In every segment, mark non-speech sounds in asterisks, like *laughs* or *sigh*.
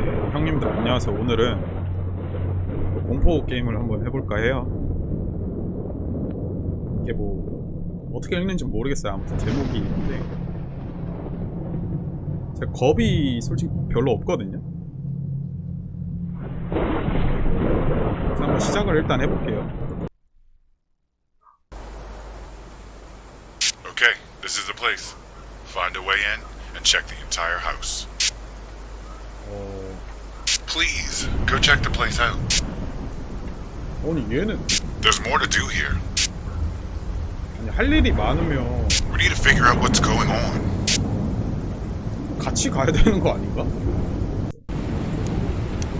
네, 형님들 안녕하세요. 오늘은 공포 게임을 한번 해볼까 해요. 이게 뭐 어떻게 읽는지 모르겠어요. 아무튼 제목이 있는데 제가 겁이 솔직히 별로 없거든요. 그래서 한번 시작을 일단 해볼게요. Okay, this is the place. Find a way in and check the entire house. 어, Please, go check the place out. 아니 얘는 There's more to do here. 아니 할 일이 많으면 We need to figure out what's going on. 같이 가야 되는 거 아닌가?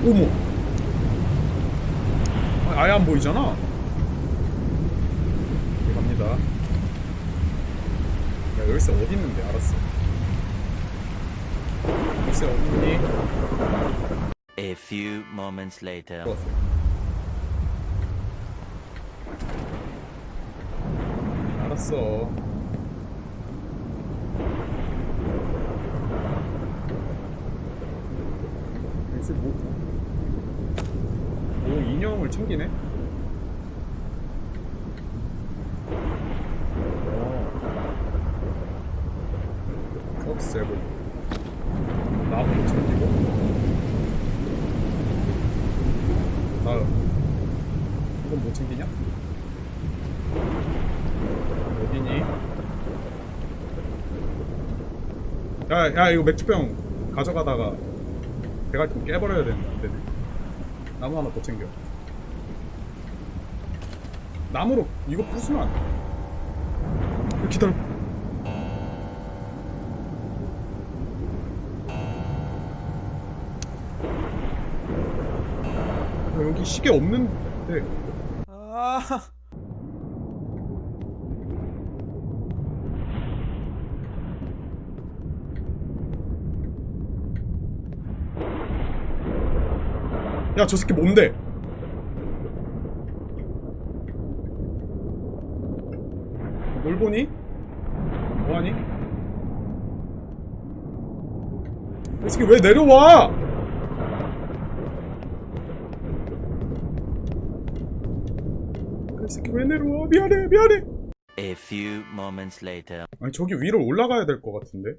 어머. 아, 아예 안 보이잖아. 여기 갑니다. 야 열쇠 어디 있는데? 알았어. 열쇠 어딨니? A few moments later. 알았어. 글쎄 뭐, 뭐 인형을 챙기네? 어. 서비스 제보. 나무도 챙기고. 다음. 이건 못 챙기냐? 어디니? 야, 야, 이거 맥주병 가져가다가 대갈통 깨버려야 되는데 안 되네. 나무 하나 더 챙겨. 나무로 이거 부수면 안 돼. 야, 기다려. 여기 시계 없는데. 아. 야, 저 새끼 뭔데? 뭘 보니? 뭐하니? 이 새끼 왜 내려와? 이 새끼 왜 내려와? 미안해, 미안해. A few moments later. 아니 저기 위로 올라가야 될 것 같은데?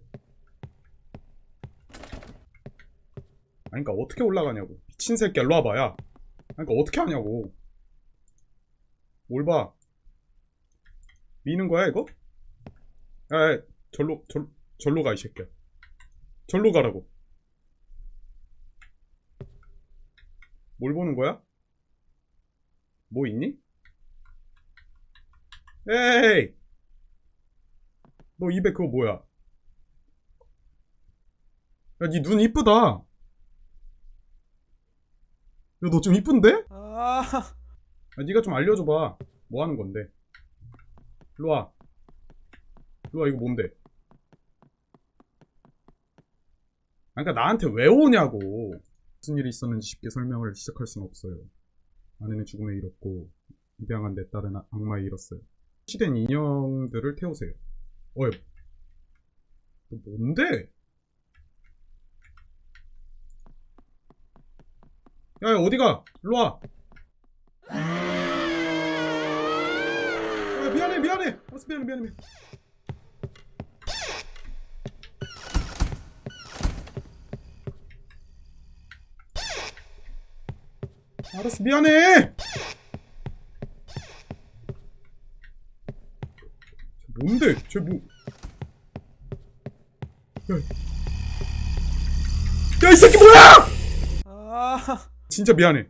아니 그니까 어떻게 올라가냐고 미친 새끼야 일로 와봐 야 아니 그니까 어떻게 하냐고 뭘봐 미는 거야 이거? 야, 야 절로 절, 절로 가 이 새끼야 절로 가라고 뭘 보는 거야? 뭐 있니? 에이 너 입에 그거 뭐야? 야, 니 눈 이쁘다. 야, 너 좀 이쁜데? 아, 야, 니가 좀 알려줘봐. 뭐 하는 건데? 일로 와. 일로 와, 이거 뭔데? 아, 그니까 나한테 왜 오냐고. 무슨 일이 있었는지 쉽게 설명을 시작할 순 없어요. 아내는 죽음에 이뤘고, 입양한 내 딸은 아- 악마에 이뤘어요. 시된 인형들을 태우세요. 어이, 너 뭔데? 야, 야 어디가? 일로 와. 야, 미안해, 미안해. 알았어, 미안해, 미안해. 미안해. 알았어, 미안해. 뭔데? 쟤 뭐? 야, 야, 이 새끼 뭐야! 진짜 미안해.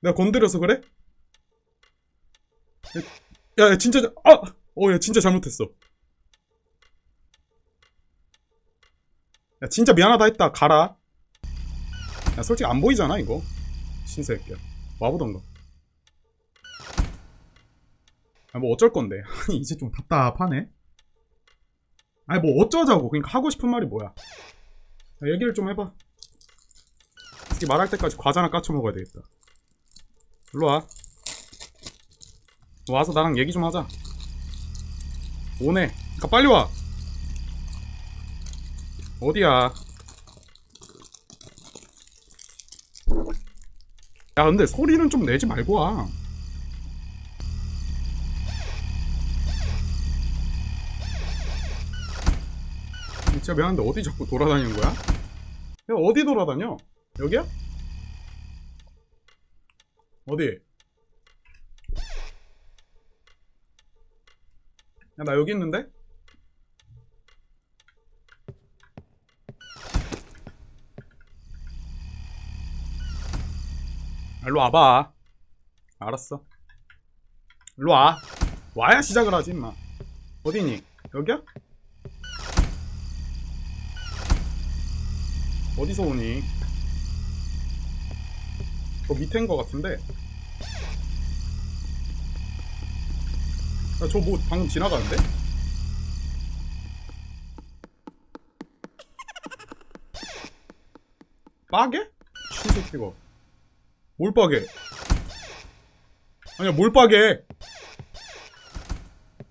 내가 건드려서 그래? 야, 야 진짜, 아! 어, 야, 진짜 잘못했어. 야, 진짜 미안하다 했다. 가라. 야, 솔직히 안 보이잖아, 이거. 신새끼야. 와보던가. 아, 뭐 어쩔 건데? *laughs* 아니 이제 좀 답답하네. 아니 뭐 어쩌자고. 그러니까 하고 싶은 말이 뭐야? 야, 얘기를 좀 해봐. 특히 말할 때까지 과자나 까쳐 먹어야 되겠다. 일로와. 와서 나랑 얘기 좀 하자. 오네. 가 빨리 와. 어디야? 야 근데 소리는 좀 내지 말고 와. 진짜 미안한데 어디 자꾸 돌아다니는 거야? 야 어디 돌아다녀? 여기야? 어디? 야 나 여기 있는데? 일로 와봐. 알았어. 일로 와. 와야 시작을 하지, 임마. 어디니? 여기야? 어디서 오니? 저 밑에인 것 같은데? 야, 저뭐 방금 지나가는데? 빠게? 신새끼가. 뭘 빠게? 아니야, 뭘 빠게?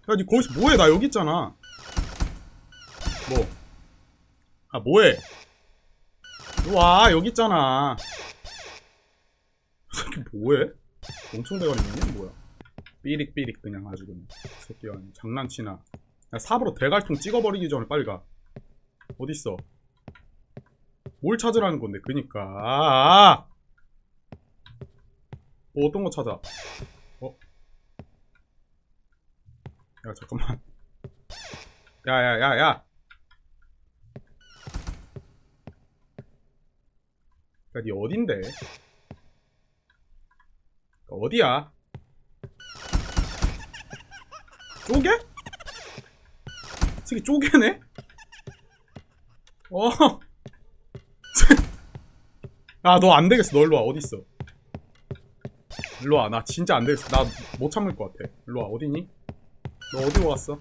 야, 니 거기서 뭐해? 나 여기 있잖아. 뭐? 아, 뭐해? 와, 여기 있잖아. 이 새끼 뭐해? 엄청 대가리네, 뭐야? 삐릭삐릭 그냥 아주 그냥. 이 새끼야, 장난치나. 야, 삽으로 대갈통 찍어버리기 전에 빨리 가. 어딨어? 뭘 찾으라는 건데, 그니까. 아, 아! 뭐 어떤 거 찾아? 어? 야 잠깐만. 야야야 야. 야, 니 어딘데? 어디야? 쪼개? 이 새끼 쪼개네? 어. *laughs* 아, 너 안 되겠어. 너 일로 와. 어디 있어? 일로 와. 나 진짜 안 되겠어. 나 못 참을 것 같아. 일로 와. 어디니? 너 어디로 왔어?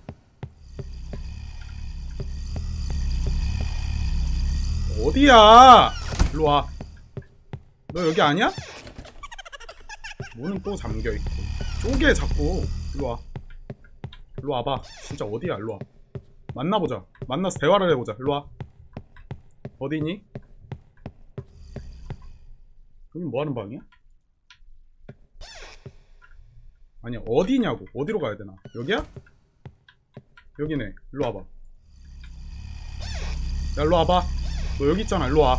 어디야? 일로 와. 너 여기 아니야? 문은 또 잠겨 있고. 쪼개 자꾸. 일로 와. 일로 와 봐. 진짜 어디야? 일로 와. 만나보자. 만나서 대화를 해보자. 일로 와. 어디니? 여기 뭐 하는 방이야? 아니야 어디냐고 어디로 가야 되나 여기야? 여기네 일로 와봐 야 일로 와봐 너 여기 있잖아 일로 와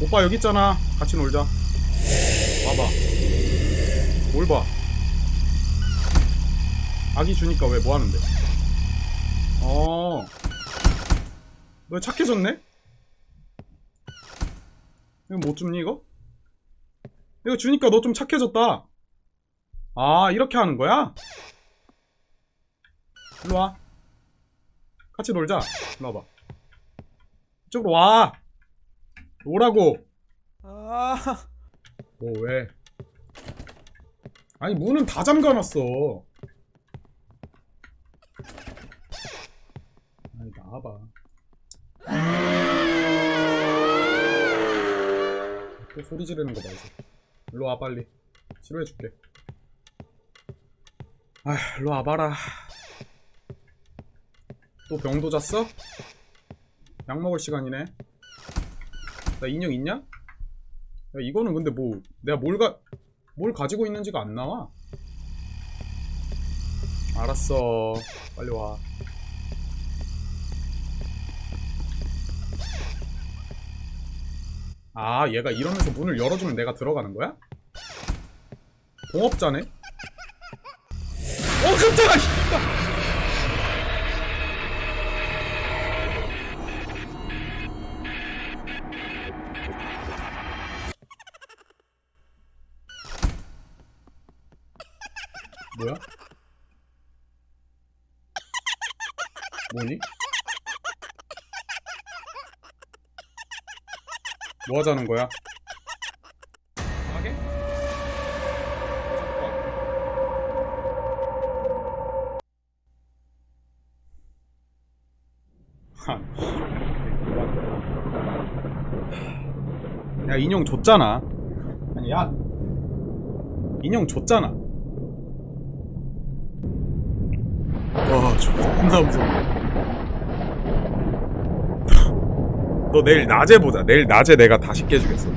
오빠 여기 있잖아 같이 놀자 와봐 뭘봐 아기 주니까 왜 뭐하는데 어너 착해졌네? 이거 못 줍니 이거? 이거 주니까 너 좀 착해졌다 아, 이렇게 하는 거야? 일로 와. 같이 놀자. 일로 와봐. 이쪽으로 와. 오라고. 아, 뭐, 왜? 아니, 문은 다 잠가놨어. 아니, 나와봐. 또 소리 지르는 거 봐, 이제. 일로 와, 빨리. 치료해줄게. 아, 일로 와봐라. 또 병도 잤어? 약 먹을 시간이네. 나 인형 있냐? 야, 이거는 근데 뭐, 내가 뭘 가, 뭘 가지고 있는지가 안 나와. 알았어. 빨리 와. 아, 얘가 이러면서 문을 열어주면 내가 들어가는 거야? 동업자네? 어, 깜짝아! 뭐니? 뭐 하자는 거야? 하게? 야 인형 줬잖아 아니 야 인형 줬잖아 와 존나 무서워 너 내일 낮에 보자. 내일 낮에 내가 다시 깨주겠어